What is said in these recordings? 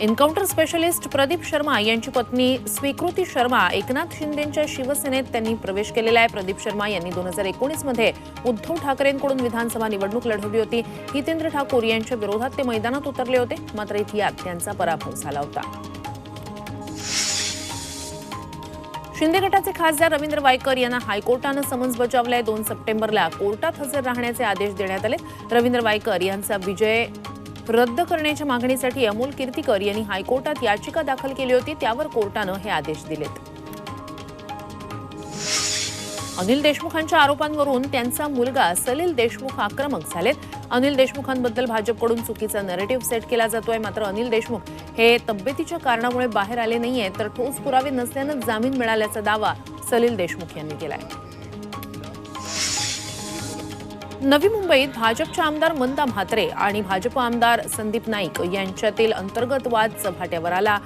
Encounter specialist Pradeep Sharma यांची पत्नी स्वीकृती शर्मा एकनाथ शिंदेच्या शिवसेनेत त्यांनी प्रवेश केलेला आहे. प्रदीप शर्मा यांनी दोन हजार एकोणीसमध्ये उद्धव ठाकरेंकडून विधानसभा निवडणूक लढवली होती. हितेंद्र ठाकूर यांच्या विरोधात ते मैदानात उतरले होते. मात्र इथ्यात त्यांचा पराभव झाला होता. शिंदे गटाचे खासदार रवींद्र वायकर यांना हायकोर्टानं समन्स बजावलाय. दोन सप्टेंबरला कोर्टात हजर राहण्याचे आदेश देण्यात आले रवींद्र वायकर यांचा विजय रद्द करण्याच्या मागणीसाठी अमोल कीर्तीकर यांनी हायकोर्टात याचिका दाखल केली होती त्यावर कोर्टानं हे आदेश दिलेत. अनिल देशमुखांच्या आरोपांवरून त्यांचा मुलगा सलील देशमुख आक्रमक झालेत. अनिल देशमुखांबद्दल भाजपकडून चुकीचा नरेटिव्ह सेट केला जातोय. मात्र अनिल देशमुख हे तब्येतीच्या कारणामुळे बाहेर आले नाहीये तर ठोस पुरावे नसल्यानं जामीन मिळाल्याचा दावा सलील देशमुख यांनी केलाय. नवी मुंबईत भाजपच्या आमदार मंदा म्हात्रे आणि भाजप आमदार संदीप नाईक यांच्यातील अंतर्गत वाद चव्हाट्यावर आला.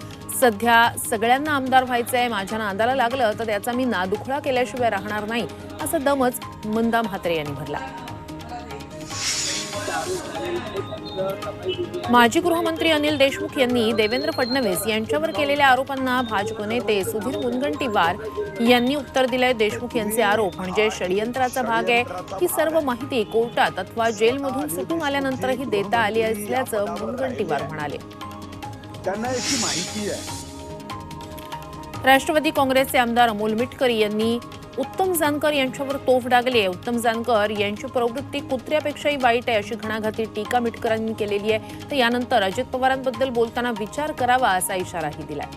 सध्या सगळ्यांना आमदार व्हायचं आहे माझ्या नादाला लागलं तर त्याचा मी नादुखळा केल्याशिवाय राहणार नाही असा दमच मंदा म्हात्रे यांनी भरला माजी गृहमंत्री अनिल देशमुख यांनी देवेंद्र फडणवीस यांच्यावर केलेल्या आरोपांना भाजप नेते सुधीर मुनगंटीवार यांनी उत्तर दिलंय. देशमुख यांचे आरोप म्हणजे षडयंत्राचा भाग आहे. ही सर्व माहिती कोर्टात अथवा जेलमधून सुटून आल्यानंतरही देता आली असल्याचं मुनगंटीवार म्हणाले. त्यांना माहिती आहे. राष्ट्रवादी काँग्रेसचे आमदार अमोल मिटकर यांनी उत्तम जानकर यांच्यावर तोफ डागली आहे. उत्तम जानकर यांची प्रवृत्ती कुत्र्यापेक्षाही वाईट आहे अशी घणाघाती टीका मिटकरांनी केलेली आहे. तर यानंतर अजित पवारांबद्दल बोलताना विचार करावा असा इशाराही दिलाय.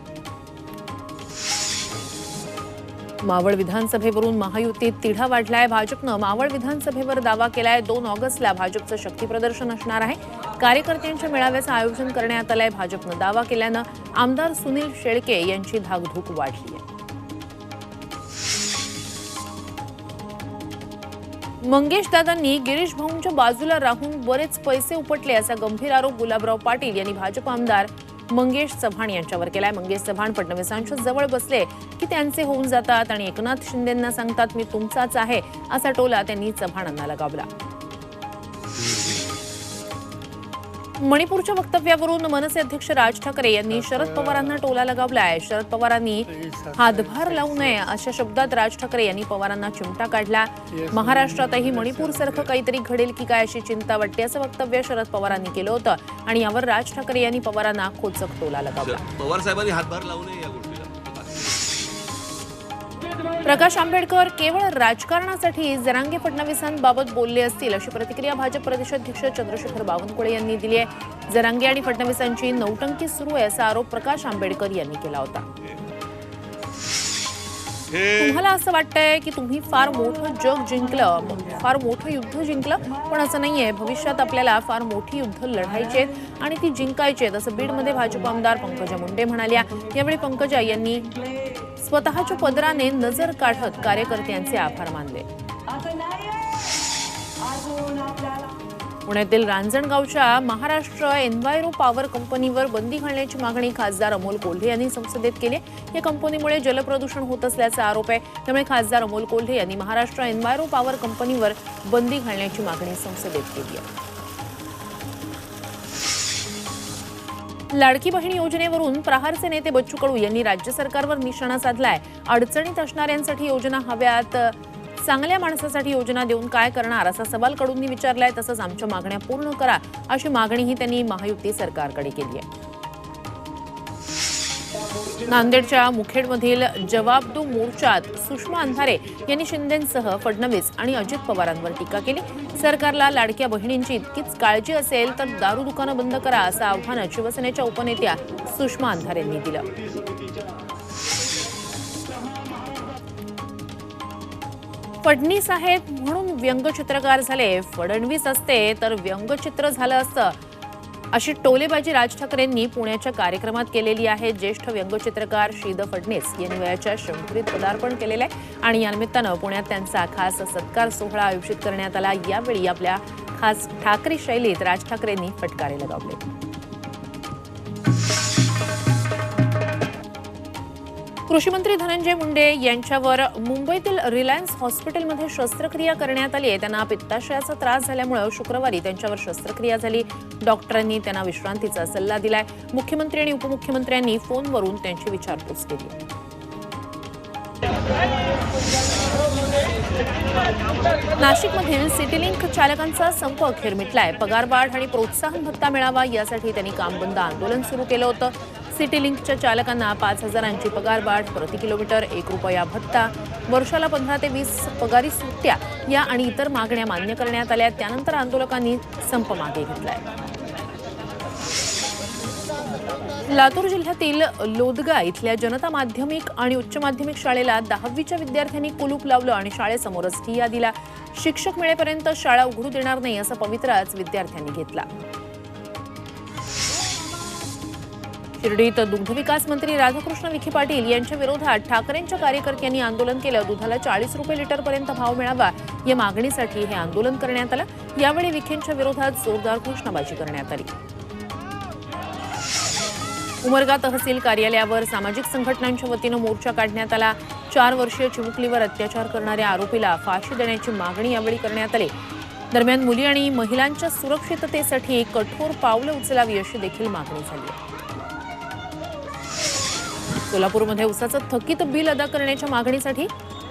मावळ विधानसभेवरून महायुतीत तिढा वाढलाय. भाजपनं मावळ विधानसभेवर दावा केलाय. दोन ऑगस्टला भाजपचं शक्तीप्रदर्शन असणार आहे. कार्यकर्त्यांच्या मेळाव्याचं आयोजन करण्यात आलंय. भाजपनं दावा केल्यानं आमदार सुनील शेळके यांची धाकधूक वाढली आहे. मंगेश दादांनी गिरीश भाऊंच्या बाजूला राहून बरेच पैसे उपटले असा गंभीर आरोप गुलाबराव पाटील यांनी भाजप आमदार मंगेश चव्हाण यांच्यावर केलाय. मंगेश चव्हाण फडणवीसांच्या जवळ बसले की त्यांचे होऊन जातात आणि एकनाथ शिंदेंना सांगतात मी तुमचाच आहे असा टोला त्यांनी चव्हाणांना लगावला. मणिपूरच्या वक्तव्यावरून मनसे अध्यक्ष राज ठाकरे यांनी शरद पवारांना टोला लगावलाय. शरद पवारांनी हातभार लावू नये अशा शब्दात राज ठाकरे यांनी पवारांना चिमटा काढला. महाराष्ट्रातही मणिपूर सारखं काहीतरी घडेल की काय अशी चिंता वाटते असं वक्तव्य शरद पवारांनी केलं होतं. आणि यावर राज ठाकरे यांनी पवारांना खोचक टोला लगावला. पवार साहेबांनी हातभार लावू नये प्रकाश आंबेडकर केवळ राजकारणासाठी जरांगे फडणवीसांबाबत बोलले असतील अशी प्रतिक्रिया भाजप प्रदेशाध्यक्ष चंद्रशेखर बावनकुळे यांनी दिली आहे. जरांगे आणि फडणवीसांची नौटंकी सुरू आहे असा आरोप प्रकाश आंबेडकर यांनी केला होता. तुम्हाला असं वाटतंय की तुम्ही फार मोठं जग जिंकलं फार मोठं युद्ध जिंकलं पण असं नाहीये. भविष्यात आपल्याला फार मोठी युद्ध लढायची आणि ती जिंकायची आहेत असं बीडमध्ये भाजप आमदार पंकजा मुंडे म्हणाल्या. यावेळी पंकजा यांनी स्वतःच्या पदराने नजर काढत कार्यकर्त्यांचे आभार मानले. पुण्यातील रांजणगावच्या महाराष्ट्र एन्व्हायरो पॉवर कंपनीवर बंदी घालण्याची मागणी खासदार अमोल कोल्हे यांनी संसदेत केली. या कंपनीमुळे जलप्रदूषण होत असल्याचा आरोप आहे. त्यामुळे खासदार अमोल कोल्हे यांनी महाराष्ट्र एन्व्हायरो पॉवर कंपनीवर बंदी घालण्याची मागणी संसदेत केली आहे. लाडकी बहीण योजनेवरून प्रहारचे नेते बच्चू कडू यांनी राज्य सरकारवर निशाणा साधलाय. अडचणीत असणाऱ्यांसाठी योजना हव्यात. चांगल्या माणसासाठी योजना देऊन काय करणार असा सवाल कडूंनी विचारलाय तसंच आमच्या मागण्या पूर्ण करा अशी मागणीही त्यांनी महायुती सरकारकडे केली आहे. नांदेडच्या मुखेडमधील जवाबदू मोर्चात सुषमा अंधारे यांनी शिंदेसह फडणवीस आणि अजित पवारांवर टीका केली. सरकारला लाडक्या बहिणींची इतकीच काळजी असेल तर दारू दुकानं बंद करा असं आव्हान शिवसेनेच्या उपनेत्या सुषमा अंधारे यांनी दिलं. फडणीस आहेत म्हणून व्यंगचित्रकार झाले. फडणवीस असते तर व्यंगचित्र झालं असतं. अशी टोलेबाजी राज ठाकरेंनी पुण्याच्या कार्यक्रमात केलेली आहे. ज्येष्ठ व्यंगचित्रकार श्रीद फडणीस यांनी वयाच्या शंभरीत पदार्पण केलेलं आहे आणि यानिमित्तानं पुण्यात त्यांचा खास सत्कार सोहळा आयोजित करण्यात आला. यावेळी आपल्या खास ठाकरे शैलीत राज ठाकरेंनी फटकारे लगावले. कृषीमंत्री धनंजय मुंडे यांच्यावर मुंबईतील रिलायन्स हॉस्पिटलमध्ये शस्त्रक्रिया करण्यात आली आहे. त्यांना पित्ताशयाचा त्रास झाल्यामुळे शुक्रवारी त्यांच्यावर शस्त्रक्रिया झाली. डॉक्टरांनी त्यांना विश्रांतीचा सल्ला दिलाय. मुख्यमंत्री आणि उपमुख्यमंत्र्यांनी फोनवरून त्यांची विचारपूस केली. नाशिकमधील सिटीलिंक चालकांचा संप अखेर मिटलाय. पगारवाढ आणि प्रोत्साहन भत्ता मिळावा यासाठी त्यांनी काम बंद आंदोलन सुरू केलं होतं. सिटी लिंकच्या चालकांना पाच हजारांची पगारवाढ प्रति किलोमीटर एक रुपया भत्ता. वर्षाला पंधरा ते वीस पगारी सुट्ट्या या आणि इतर मागण्या मान्य करण्यात आल्या. त्यानंतर आंदोलकांनी संप मागे घेतलाय. लातूर जिल्ह्यातील लोदगा इथल्या जनता माध्यमिक आणि उच्च माध्यमिक शाळेला दहावीच्या विद्यार्थ्यांनी कुलूप लावलं आणि शाळेसमोरच ठिय्या दिला शिक्षक मिळेपर्यंत शाळा उघडू देणार नाही असा पवित्राच विद्यार्थ्यांनी घेतला. शिर्डीत दुग्धविकास मंत्री राधाकृष्ण विखे पाटील यांच्या विरोधात ठाकरेंच्या कार्यकर्त्यांनी आंदोलन केलं. दुधाला चाळीस रुपये लिटरपर्यंत भाव मिळावा या मागणीसाठी हे आंदोलन करण्यात आलं. यावेळी विखेंच्या विरोधात जोरदार घोषणाबाजी करण्यात आली. उमरगा तहसील कार्यालयावर सामाजिक संघटनांच्या वतीनं मोर्चा काढण्यात आला. चार वर्षीय चिमुकलीवर अत्याचार करणाऱ्या आरोपीला फाशी देण्याची मागणी यावेळी करण्यात आली. दरम्यान मुली आणि महिलांच्या सुरक्षिततेसाठी कठोर पावलं उचलावी अशी देखील मागणी झाली. सोलापूरमध्ये उसाचं थकीत बिल अदा करण्याच्या मागणीसाठी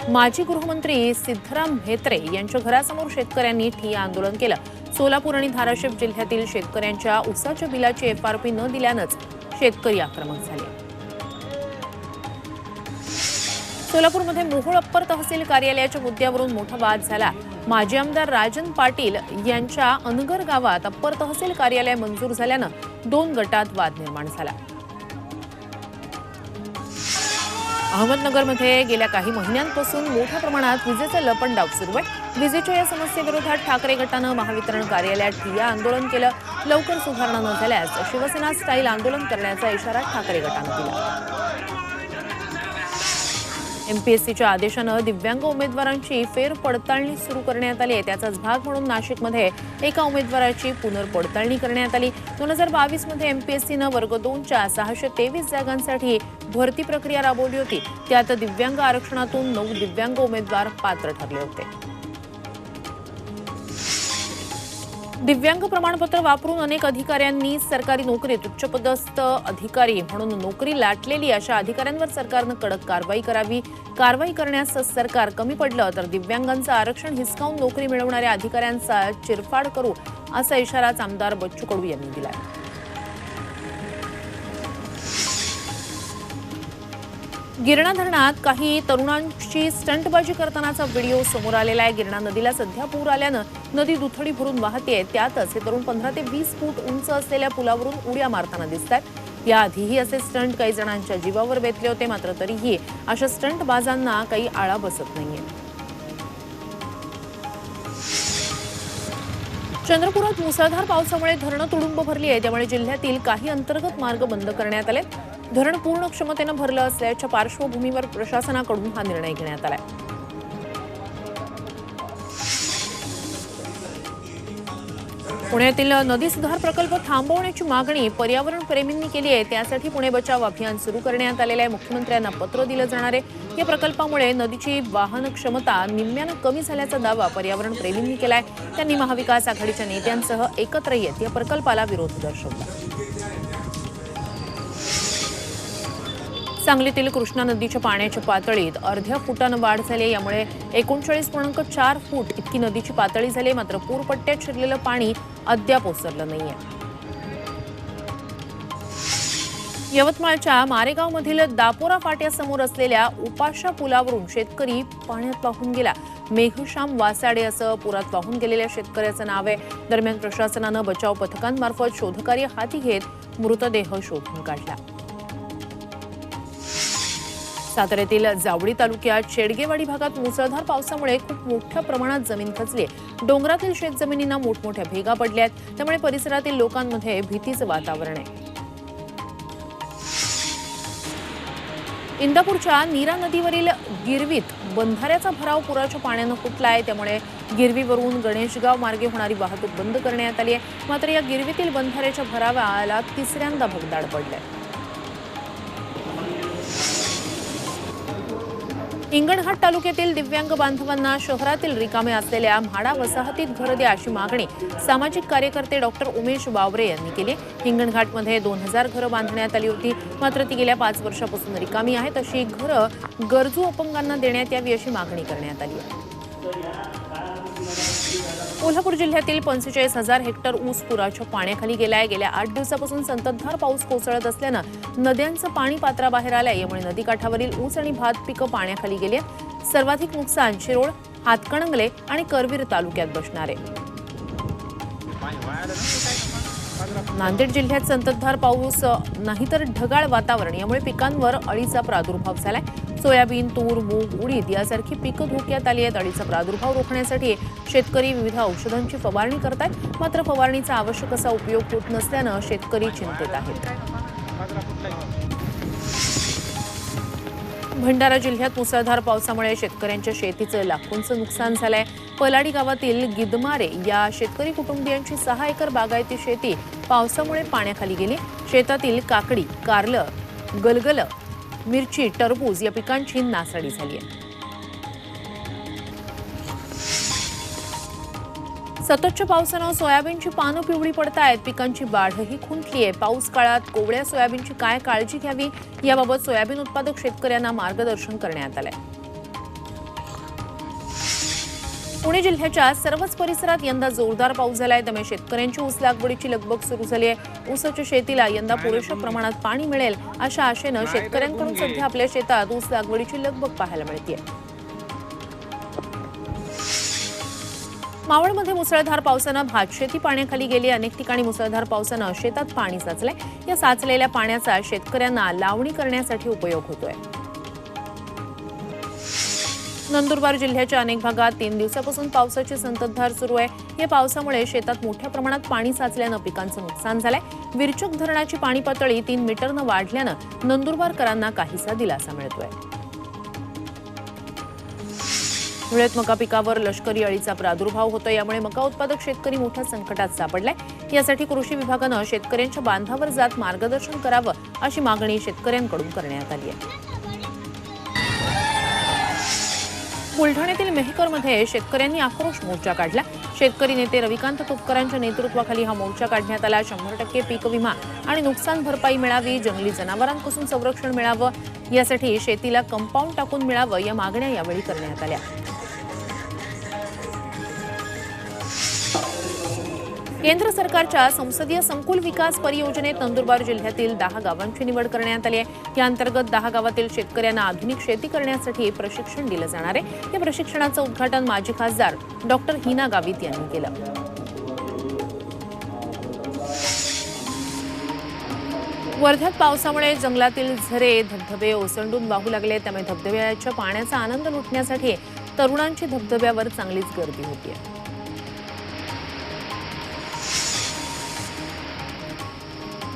माजी गृहमंत्री सिद्धराम म्हेत्रे यांच्या घरासमोर शेतकऱ्यांनी ठिय्या आंदोलन केलं. सोलापूर आणि धाराशिव जिल्ह्यातील शेतकऱ्यांच्या उसाच्या बिलाची एफआरपी न दिल्यानंच शेतकरी आक्रमक झाले. सोलापूरमध्ये मोहोळ अप्पर तहसील कार्यालयाच्या मुद्द्यावरून मोठा वाद झाला. माजी आमदार राजन पाटील यांच्या अनगर गावात अप्पर तहसील कार्यालय मंजूर झाल्यानं दोन गटात वाद निर्माण झाला. अहमदनगरमध्ये गेल्या काही महिन्यांपासून मोठ्या प्रमाणात विजेचे लपंडाव सुरू आहे विजेच्या या समस्येविरोधात ठाकरे गटानं महावितरण कार्यालयात ठिय्या आंदोलन केलं. लवकर सुधारणा न झाल्यास शिवसेना स्टाईल आंदोलन करण्याचा इशारा ठाकरे गटानं दिला. एमपीएससीच्या आदेशानं दिव्यांग उमेदवारांची फेरपडताळणी सुरू करण्यात आली आहे. त्याचाच भाग म्हणून नाशिकमध्ये एका उमेदवाराची पुनर्पडताळणी करण्यात आली. दोन हजार बावीसमध्ये एमपीएससीनं वर्ग दोनच्या सहाशे तेवीस जागांसाठी भरती प्रक्रिया राबवली होती. त्यात दिव्यांग आरक्षणातून नऊ दिव्यांग उमेदवार पात्र ठरले होते. दिव्यांग प्रमाणपत्र वापरून अनेक अधिकाऱ्यांनी सरकारी नोकरीत उच्चपदस्थ अधिकारी म्हणून नोकरी लाटलेली अशा अधिकाऱ्यांवर सरकारनं कडक कारवाई करावी. कारवाई करण्यास सरकार कमी पडलं तर दिव्यांगांचं आरक्षण हिसकावून नोकरी मिळवणाऱ्या अधिकाऱ्यांचा चिरफाड करू असा इशाराच आमदार बच्चू कडू यांनी दिला गिरणा धरणात काही तरुणांची स्टंटबाजी करतानाचा व्हिडिओ समोर आलेला आहे. गिरणा नदीला सध्या पूर आल्यानं नदी दुथडी भरून वाहते त्यातच हे तरुण पंधरा ते वीस फूट उंच असलेल्या पुलावरून उड्या मारताना दिसत आहेत. याआधीही असे स्टंट काही जणांच्या जीवावर बेतले होते मात्र तरीही अशा स्टंटबाजांना काही आळा बसत नाहीये. चंद्रपुरात मुसळधार पावसामुळे धरणं तुडुंब भरली आहे. त्यामुळे जिल्ह्यातील काही अंतर्गत मार्ग बंद करण्यात आले धरण पूर्ण क्षमतेनं भरलं असल्याच्या पार्श्वभूमीवर प्रशासनाकडून हा निर्णय घेण्यात आलाय. पुण्यातील नदी सुधार प्रकल्प थांबवण्याची मागणी पर्यावरण प्रेमींनी केली आहे. त्यासाठी पुणे बचाव अभियान सुरू करण्यात आलेलं आहे. मुख्यमंत्र्यांना पत्र दिलं जाणार आहे. या प्रकल्पामुळे नदीची वाहन क्षमता निम्म्यानं कमी झाल्याचा दावा पर्यावरण प्रेमींनी केलाय. त्यांनी महाविकास आघाडीच्या नेत्यांसह एकत्र येत या प्रकल्पाला विरोध दर्शवला. सांगलीतील कृष्णा नदीच्या पाण्याच्या पातळीत अर्ध्या फुटानं वाढ झाली यामुळे एकोणचाळीस पूर्णांक चार फूट इतकी नदीची पातळी झाली मात्र पूरपट्ट्यात शिरलेलं पाणी अद्याप ओसरलं नाहीये. यवतमाळच्या मारेगावमधील दापोरा फाट्यासमोर असलेल्या उपाशा पुलावरून शेतकरी पाण्यात वाहून गेला. मेघश्याम वासाडे असं पुरात वाहून गेलेल्या शेतकऱ्याचं नाव आहे. दरम्यान प्रशासनानं बचाव पथकांमार्फत शोधकार्य हाती घेत मृतदेह शोधून काढला. साताऱ्यातील जावळी तालुक्यात शेडगेवाडी भागात मुसळधार पावसामुळे खूप मोठ्या प्रमाणात जमीन खचली आहे. डोंगरातील शेतजमिनींना मोठमोठ्या भेगा पडल्या आहेत त्यामुळे परिसरातील लोकांमध्ये भीतीचं वातावरण आहे. इंदापूरच्या नीरा नदीवरील गिरवीत बंधाऱ्याचा भराव पुराच्या पाण्यानं फुटला आहे. त्यामुळे गिरवीवरून गणेशगाव मार्गे होणारी वाहतूक बंद करण्यात आली आहे. मात्र या गिरवीतील बंधाऱ्याच्या भरावाला तिसऱ्यांदा भगदाड पडलाय. हिंगणघाट तालुक्यातील दिव्यांग बांधवांना शहरातील रिकामे असलेल्या म्हाडा वसाहतीत घर द्या अशी मागणी सामाजिक कार्यकर्ते डॉक्टर उमेश बावरे यांनी केली. हिंगणघाटमध्ये दोन हजार घरं बांधण्यात आली होती. मात्र ती गेल्या पाच वर्षापासून रिकामी आहेत अशी घरं गरजू अपंगांना देण्यात यावी अशी मागणी करण्यात आली आहे. कोल्हापूर जिल्ह्यातील पंचेचाळीस हजार हेक्टर ऊस पुराच्या पाण्याखाली गेलाय. गेल्या आठ दिवसापासून संततधार पाऊस कोसळत असल्यानं नद्यांचं पाणी पात्राबाहेर आलंय. यामुळे नदीकाठावरील ऊस आणि भात पिकं पाण्याखाली गेली सर्वाधिक नुकसान शिरोळ हातकणंगले आणि करवीर तालुक्यात बसणार. आहे नांदेड जिल्ह्यात संततधार पाऊस नाही तर ढगाळ वातावरण. यामुळे पिकांवर अळीचा प्रादुर्भाव झालाय. सोयाबीन तूर मूग उडीद यासारखी पिकं धोक्यात आली आहेत अळीचा प्रादुर्भाव रोखण्यासाठी शेतकरी विविध औषधांची फवारणी करतायत. मात्र फवारणीचा आवश्यक असा उपयोग होत नसल्यानं शेतकरी चिंतेत आहेत. भंडारा जिल्ह्यात मुसळधार पावसामुळे शेतकऱ्यांच्या शेतीचं लाखोंचं नुकसान झालंय. पलाडी गावातील गिदमारे या शेतकरी कुटुंबियांची सहा एकर बागायती शेती पावसामुळे पाण्याखाली गेली. शेतातील काकडी कारलं गलगल मिरची टरबूज या पिकांची नासाडी झाली आहे सततच्या पावसानं सोयाबीनची पानं पिवळी पडतायत. पिकांची वाढही खुंटली आहे पाऊस काळात कोवड्या सोयाबीनची काय काळजी घ्यावी? याबाबत सोयाबीन उत्पादक शेतकऱ्यांना मार्गदर्शन करण्यात आलंय. पुणे जिल्ह्याच्या सर्वच परिसरात यंदा जोरदार पाऊस झालाय. त्यामुळे शेतकऱ्यांची ऊस लागवडीची लगबग सुरू झाली आहे. ऊसाच्या शेतीला यंदा पुरेशा प्रमाणात पाणी मिळेल अशा आशेनं शेतकऱ्यांकडून सध्या आपल्या शेतात ऊस लागवडीची लगबग पाहायला मिळते मावळमध्ये मुसळधार पावसानं भातशेती पाण्याखाली गेली. अनेक ठिकाणी मुसळधार पावसानं शेतात पाणी साचलंय. या साचलेल्या पाण्याचा शेतकऱ्यांना लावणी करण्यासाठी उपयोग होतोय. नंदुरबार जिल्ह्याच्या अनेक भागात तीन दिवसापासून पावसाची संततधार सुरू आहे. या पावसामुळे शेतात मोठ्या प्रमाणात पाणी साचल्यानं पिकांचं नुकसान झालंय. विरचूक धरणाची पाणी पातळी तीन मीटरनं वाढल्यानं नंदुरबारकरांना काहीसा दिलासा मिळतोय. धुळ्यात मका पिकावर लष्करी अळीचा प्रादुर्भाव होतो यामुळे मका उत्पादक शेतकरी मोठ्या संकटात सापडलाय. यासाठी कृषी विभागानं शेतकऱ्यांच्या बांधावर जात मार्गदर्शन करावं अशी मागणी शेतकऱ्यांकडून करण्यात आली आहे. बुलढाण्यातील मेहकरमध्ये शेतकऱ्यांनी आक्रोश मोर्चा काढला. शेतकरी नेते रविकांत तुपकरांच्या नेतृत्वाखाली हा मोर्चा काढण्यात आला. शंभर टक्के पीक विमा आणि नुकसान भरपाई मिळावी जंगली जनावरांपासून संरक्षण मिळावं यासाठी शेतीला कंपाऊंड टाकून मिळावं या मागण्या यावेळी करण्यात आल्या. केंद्र सरकारच्या संसदीय संकुल विकास परियोजनेत नंदुरबार जिल्ह्यातील दहा गावांची निवड करण्यात आली आहे. या अंतर्गत दहा गावातील शेतकऱ्यांना आधुनिक शेती करण्यासाठी प्रशिक्षण दिलं जाणार आहे. या प्रशिक्षणाचं उद्घाटन माजी खासदार डॉक्टर हिना गावित यांनी केलं. वर्ध्यात पावसामुळे जंगलातील झरे धबधबे ओसंडून वाहू लागले. त्यामुळे धबधब्याच्या पाण्याचा आनंद लुटण्यासाठी तरुणांची धबधब्यावर चांगलीच गर्दी होती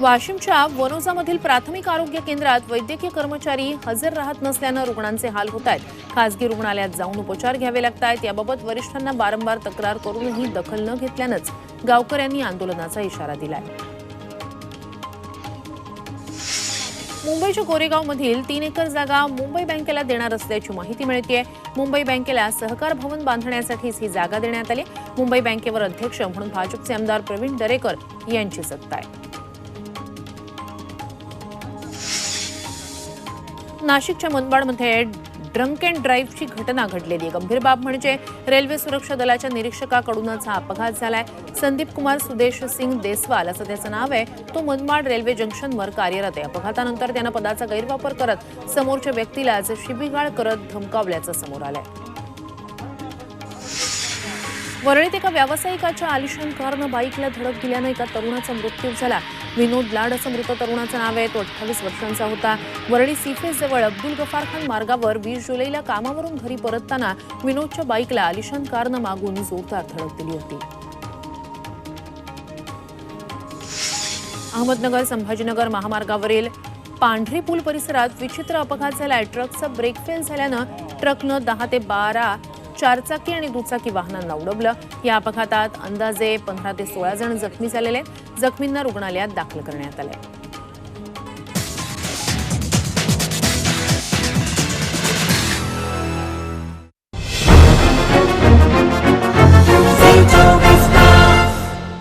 वाशिमच्या वनोजामधील प्राथमिक आरोग्य केंद्रात वैद्यकीय कर्मचारी हजर राहत नसल्यानं रुग्णांचे हाल होत आहेत. खासगी रुग्णालयात जाऊन उपचार घ्यावे लागत आहेत याबाबत वरिष्ठांना वारंवार तक्रार करूनही दखल न घेतल्यानंच गावकऱ्यांनी आंदोलनाचा इशारा दिलाय. मुंबईच्या कोरेगावमधील तीन एकर जागा मुंबई बँकेला देणार असल्याची माहिती मिळते मुंबई बँकेला सहकार भवन बांधण्यासाठीच ही जागा देण्यात आली. मुंबई बँकेवर अध्यक्ष म्हणून भाजपचे आमदार प्रवीण दरेकर यांची सत्ता आहे. नाशिकच्या मुनबाडमध्ये ड्रंक अँड ड्राईव्हची घटना घडलेली आहे. गंभीर बाब म्हणजे रेल्वे सुरक्षा दलाच्या निरीक्षकाकडूनच हा अपघात झालाय. संदीप कुमार सुदेश सिंग देसवाल असं त्याचं नाव आहे. तो मनमाड रेल्वे जंक्शनवर कार्यरत आहे. अपघातानंतर त्यानं पदाचा गैरवापर करत समोरच्या व्यक्तीलाच शिबिगाळ करत धमकावल्याचं समोर आलंय. वरळीत एका व्यावसायिकाच्या आलिशान कारनं बाईकला धडक दिल्यानं एका तरुणाचा मृत्यू झाला. विनोद लाड असं मृत तरुणाचं नाव आहे. तो अठ्ठावीस वर्षांचा होता. वरळी सीफेस जवळ अब्दुल गफार खान मार्गावर वीस जुलैला कामावरून घरी परतताना विनोदच्या बाईकला आलिशान कारनं मागून जोरदार धडक दिली होती. अहमदनगर संभाजीनगर महामार्गावरील पांढरी पूल परिसरात विचित्र अपघात झालाय. ट्रकचा ब्रेक फेल झाल्यानं ट्रकनं दहा ते बारा चारचाकी आणि दुचाकी वाहनांना उडवलं. या अपघातात अंदाजे पंधरा ते सोळा जण जखमी झालेले आहेत. जखमींना रुग्णालयात दाखल करण्यात आलंय.